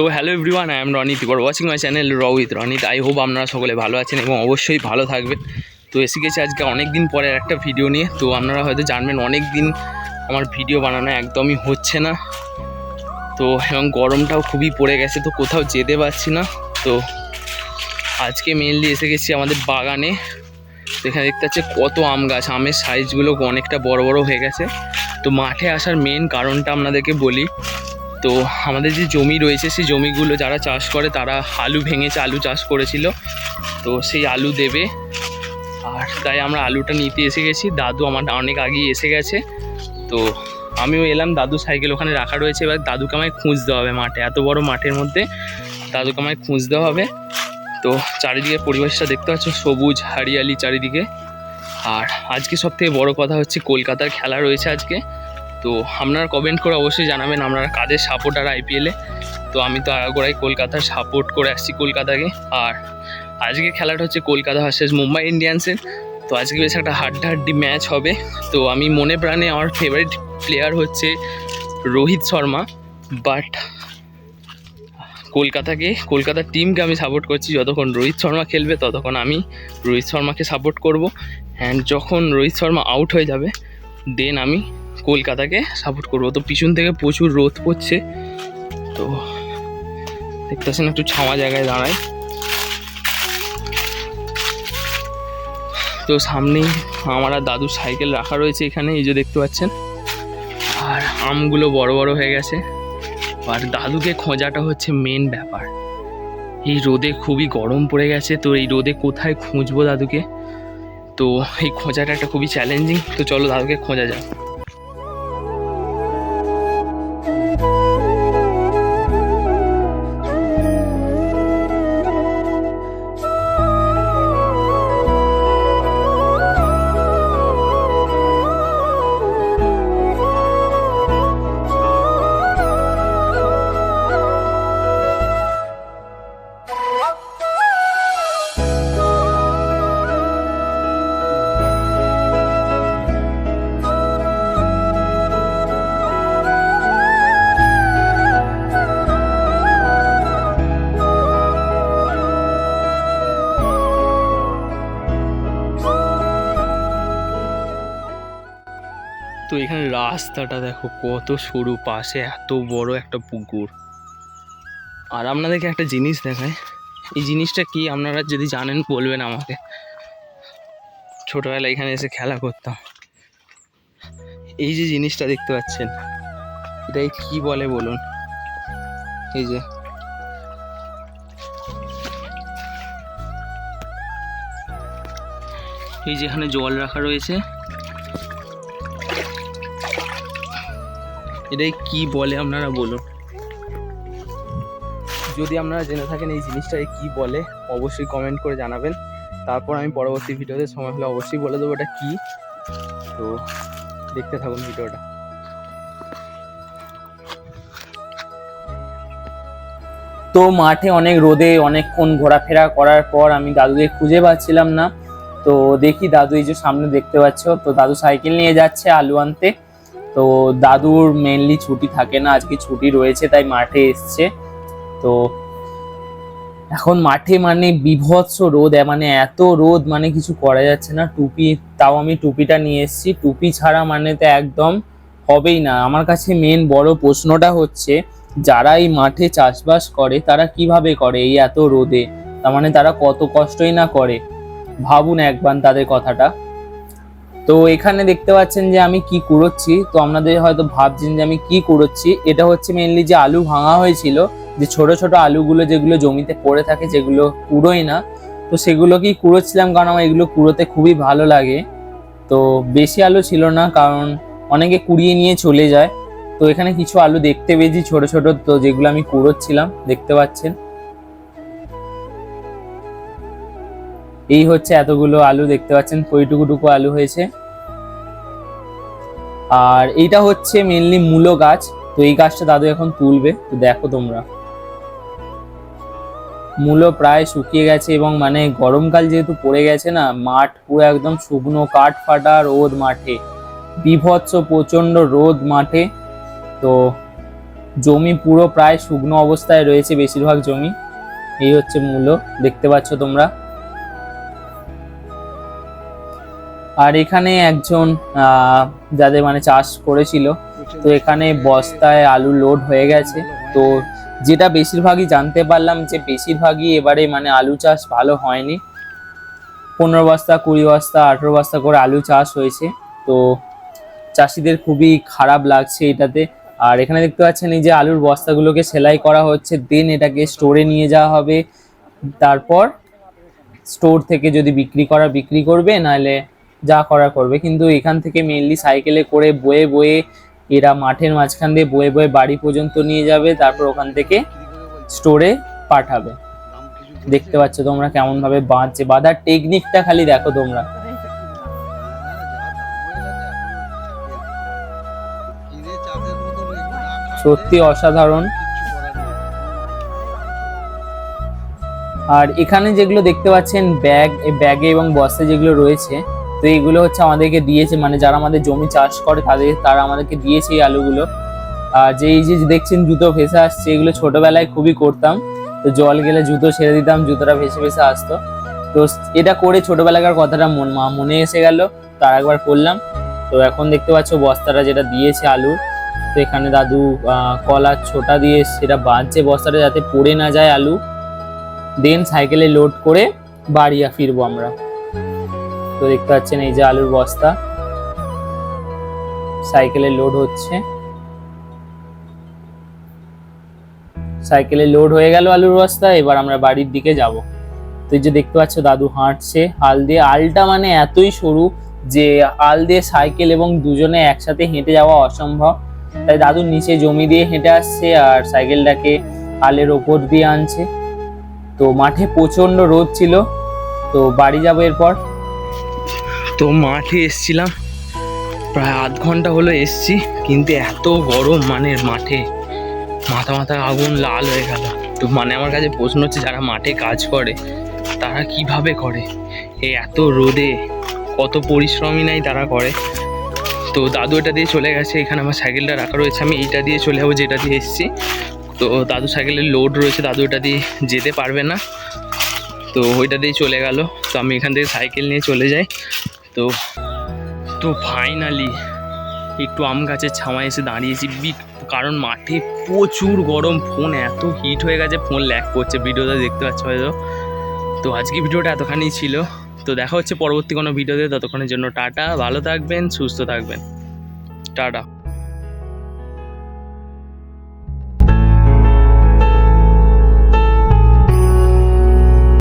তো hello everyone I am Ronit you are watching my channel র with Ronit I hope আপনারা সকলে ভালো আছেন এবং অবশ্যই ভালো থাকবেন। তো এসে গেছি আজকে অনেক দিন পরে একটা ভিডিও নিয়ে। তো আপনারা হয়তো জানবেন অনেক দিন আমার ভিডিও বানানো একদমই হচ্ছে না। তো এবং গরমটাও খুবই পড়ে গেছে, তো কোথাও যেতে পারছি না। তো আজকে মেনলি এসে গেছি আমাদের বাগানে। এখানে দেখতে পাচ্ছি কত আম গাছ, আমের সাইজগুলো অনেকটা বড় বড় হয়ে গেছে। তো মাঠে আসার মেন কারণটা আপনাদেরকে বলি তো আমাদের যে জমি রয়েছে, সেই জমিগুলো যারা চাষ করে, তারা আলু ভেঙেছে আলু চাষ করেছিল। তো সেই আলু দেবে। আর তাই আমরা আলুটা নিতে এসে গেছি। দাদু আমার অনেক আগেই এসে গেছে। তো আমিও এলাম, দাদু সাইকেল ওখানে রাখা রয়েছে। এবার দাদুকে আমায় খুঁজতে হবে মাঠে, এত বড় মাঠের মধ্যে। দাদুকে আমায় খুঁজতে হবে। তো চারিদিকে পরিবেশটা দেখতে পাচ্ছ, সবুজ, হারিয়ালি চারিদিকে। আর আজকে সব থেকে বড়ো কথা হচ্ছে, কলকাতার খেলা রয়েছে আজকে। তো আপনারা কমেন্ট করে অবশ্যই জানাবেন আপনারা কাদের সাপোর্ট সাপোর্টার আইপিএলে তো আমি তো আগাগোড়াই কলকাতার সাপোর্ট করে আসছি কলকাতাকে। আর আজকে খেলাটা হচ্ছে কলকাতা ভার্সেস মুম্বাই ইন্ডিয়ান্সের তো আজকে বেশ একটা হাড্ডাহাড্ডি ম্যাচ হবে। তো আমি মনে প্রাণে আমার ফেভারিট প্লেয়ার হচ্ছে রোহিত শর্মা। বাট কলকাতাকে, কলকাতার টিমকে আমি সাপোর্ট করছি যতক্ষণ রোহিত শর্মা খেলবে, ততক্ষণ আমি রোহিত শর্মাকে সাপোর্ট করব। অ্যান্ড যখন রোহিত শর্মা আউট হয়ে যাবে দেন আমি কলকাতাকে সাপোর্ট করব। তো পিছন থেকে প্রচুর রোদ পড়ছে। তো দেখতে পাচ্ছেন একটু ছাওয়া জায়গায় দাঁড়ায়। তো সামনেই আমার আর দাদুর সাইকেল রাখা রয়েছে এখানে, এই যে দেখতে পাচ্ছেন। আর আমগুলো বড় বড় হয়ে গেছে। আর দাদুকে খোঁজাটা হচ্ছে মেন ব্যাপার। এই রোদে খুবই গরম পড়ে গেছে, তো এই রোদে কোথায় খুঁজবো দাদুকে? তো এই খোঁজাটা একটা খুবই চ্যালেঞ্জিং তো চলো দাদুকে খোঁজা যাক। তো এখানে রাস্তাটা দেখো কত সরু পাশে এত বড় একটা পুকুর। আর আপনাদেরকে একটা জিনিস দেখায় এই জিনিসটা কি? আপনারা যদি জানেন বলবেন আমাকে। ছোটবেলায় এখানে এসে খেলা করতাম। এই যে জিনিসটা দেখতে পাচ্ছেন এটাই কি বলে বলুন? এই যে। এই যে এখানে জল রাখা রয়েছে। এটাই কি বলে আপনারা বলুন। যদি আপনারা জেনে থাকেন এই জিনিসটাকে কি বলে, অবশ্যই কমেন্ট করে জানাবেন। তারপর আমি পরবর্তী ভিডিওতে সময় হলে অবশ্যই বলে দেবো এটা কি। তো দেখতে থাকুন ভিডিওটা। তো মাঠে অনেক রোদে অনেকক্ষণ ঘোরাফেরা করার পর আমি দাদুকে খুঁজে পাচ্ছিলাম না। তো দেখি দাদু এই যে সামনে দেখতে পাচ্ছ, তো দাদু সাইকেল নিয়ে যাচ্ছে আলু আনতে। তো দাদুর মেনলি ছুটি থাকে না, আজকে ছুটি রয়েছে তাই মাঠে এসছে। তো এখন মাঠে মানে বিভৎস রোদ মানে এত রোদ মানে কিছু করা যাচ্ছে না। টুপি, তাও আমি টুপিটা নিয়ে এসেছি। টুপি ছাড়া মানে তো একদম হবেই না। আমার কাছে মেন বড় প্রশ্নটা হচ্ছে, যারা এই মাঠে চাষবাস করে, তারা কীভাবে করে এই এত রোদে? তার মানে তারা কত কষ্টই না করে? ভাবুন একবার তাদের কথাটা। তো এখানে দেখতে পাচ্ছেন যে আমি কি কুড়োচ্ছি। তো আপনাদের হয়তো ভাবছেন যে আমি কি কুড়োচ্ছি। এটা হচ্ছে মেনলি যে আলু ভাঙা হয়েছিল, যে ছোট ছোট আলুগুলো যেগুলো জমিতে পড়ে থাকে যেগুলো কুড়োই না। তো সেগুলোকেই কুড়োচ্ছিলাম কারণ আমার এগুলো কুড়োতে খুবই ভালো লাগে। তো বেশি আলু ছিল না কারণ অনেকে কুড়িয়ে নিয়ে চলে যায়। তো এখানে কিছু আলু দেখতে পেয়েছি ছোট ছোট, তো যেগুলো আমি কুড়োচ্ছিলাম, দেখতে পাচ্ছেন। এই হচ্ছে এতগুলো আলু, দেখতে পাচ্ছেন কইটুকুটুকু আলু হয়েছে। আর এইটা হচ্ছে মেনলি মূলো গাছ। তো এই গাছটা দাদু এখন তুলবে। তো দেখো তোমরা। মূলো প্রায় শুকিয়ে গেছে এবং মানে গরমকাল যেহেতু পড়ে গেছে না, মাঠ পুরো একদম শুকনো কাঠ ফাটা রোদ মাঠে। বিভৎস প্রচণ্ড রোদ মাঠে। তো জমি পুরো প্রায় শুকনো অবস্থায় রয়েছে বেশিরভাগ জমি। এই হচ্ছে মূল্য দেখতে পাচ্ছ তোমরা। আর এখানে একজন যাদের মানে চাষ করেছিল তো এখানে বস্তায় আলু লোড হয়ে গেছে। তো যেটা বেশিরভাগই জানতে পারলাম যে বেশিরভাগই এবারে মানে আলু চাষ ভালো হয়নি। পনেরো বস্তা কুড়ি বস্তা আঠেরো বস্তা করে আলু চাষ হয়েছে। তো চাষিদের খুবই খারাপ লাগছে এটাতে। আর এখানে দেখতে পাচ্ছেন এই যে আলুর বস্তাগুলোকে সেলাই করা হচ্ছে দেন এটাকে স্টোরে নিয়ে যাওয়া হবে। তারপর স্টোর থেকে যদি বিক্রি করা বিক্রি করবে নাহলে যা করা করবে। কিন্তু এখান থেকে মেনলি সাইকেলে করে বয়ে বয়ে এরা মাঠের মাঝখান দিয়ে বয়ে বয়ে বাড়ি পর্যন্ত নিয়ে যাবে, তারপর ওখান থেকে স্টোরে পাঠাবে। দেখতে পাচ্ছ তোমরা কেমন ভাবে বাঁধছে। বাঁধার টেকনিকটা খালি দেখো তোমরা। সত্যি অসাধারণ। আর এখানে যেগুলো দেখতে পাচ্ছেন, ব্যাগ, ব্যাগে এবং বস্তা যেগুলো রয়েছে তো এইগুলো হচ্ছে আমাদেরকে দিয়েছে মানে যারা আমাদের জমি চাষ করে তাদের, তারা আমাদেরকে দিয়েছে এই আলুগুলো। আর যে এই যে দেখছেন জুতো ভেসে আসছে, এগুলো ছোটবেলায় খুবই করতাম। তো জল গেলে জুতো ছেড়ে দিতাম, জুতোটা ভেসে ভেসে আসতো। তো এটা করে ছোটবেলাকার কথাটা মন মা মনে এসে গেল, তার একবার করলাম। তো এখন দেখতে পাচ্ছ বস্তাটা যেটা দিয়েছে আলু, তো এখানে দাদু কলার ছোটা দিয়ে সেটা বাঁধছে বস্তাটা যাতে পড়ে না যায় আলু। দেন সাইকেলে লোড করে বাড়ি ফিরবো আমরা। তো দেখতে পাচ্ছেন এই যে আলুর বস্তা। সাইকেলে লোড হচ্ছে। সাইকেলে লোড হয়ে গেল আলুর বস্তা, এবার আমরা বাড়ির দিকে যাব। তো এই যে দেখতে পাচ্ছ দাদু হাঁটছে, হাল দিয়ে আলটা মানে এতই সরু যে আল দিয়ে সাইকেল এবং দুজনে একসাথে হেঁটে যাওয়া অসম্ভব। তাই দাদু নিচে জমি দিয়ে হেঁটে আসছে আর সাইকেলটাকে আলের ওপর দিয়ে আনছে। তো মাঠে প্রচণ্ড রোদ ছিল, তো বাড়ি যাব এরপর। তো মাঠে এসছিলাম। প্রায় আধ ঘণ্টা হলো এসছি, কিন্তু এত গরম মানে মাঠে। মাথা মাথা আগুন লাল হয়ে গেল। তো মানে আমার কাছে প্রশ্ন হচ্ছে, যারা মাঠে কাজ করে, তারা কীভাবে করে? এই এত রোদে কত পরিশ্রমই নাই তারা করে। তো দাদু এটা দিয়ে চলে গেছে, এখানে আমার সাইকেলটা রাখা রয়েছে, আমি এইটা দিয়ে চলে যাব যেটা দিয়ে এসেছি। তো দাদু সাইকেলের লোড রয়েছে, দাদু এটা দিয়ে যেতে পারবে না। তো ওইটা দিয়ে চলে গেল। তো আমি এখান থেকে সাইকেল নিয়ে চলে যাই। তো তো ফাইনালি একটু আম গাছের ছাওয়ায় এসে দাঁড়িয়েছি। কারণ মাঠে প্রচুর গরম ফোন এত হিট হয়ে গেছে ফোন ল্যাক করছে ভিডিওটা দেখতে পাচ্ছ হয়তো। তো আজকে ভিডিওটা এতখানি ছিল। তো দেখা হচ্ছে পরবর্তী কোনো ভিডিওতে ততক্ষণের জন্য টাটা, ভালো থাকবেন, সুস্থ থাকবেন। টাটা।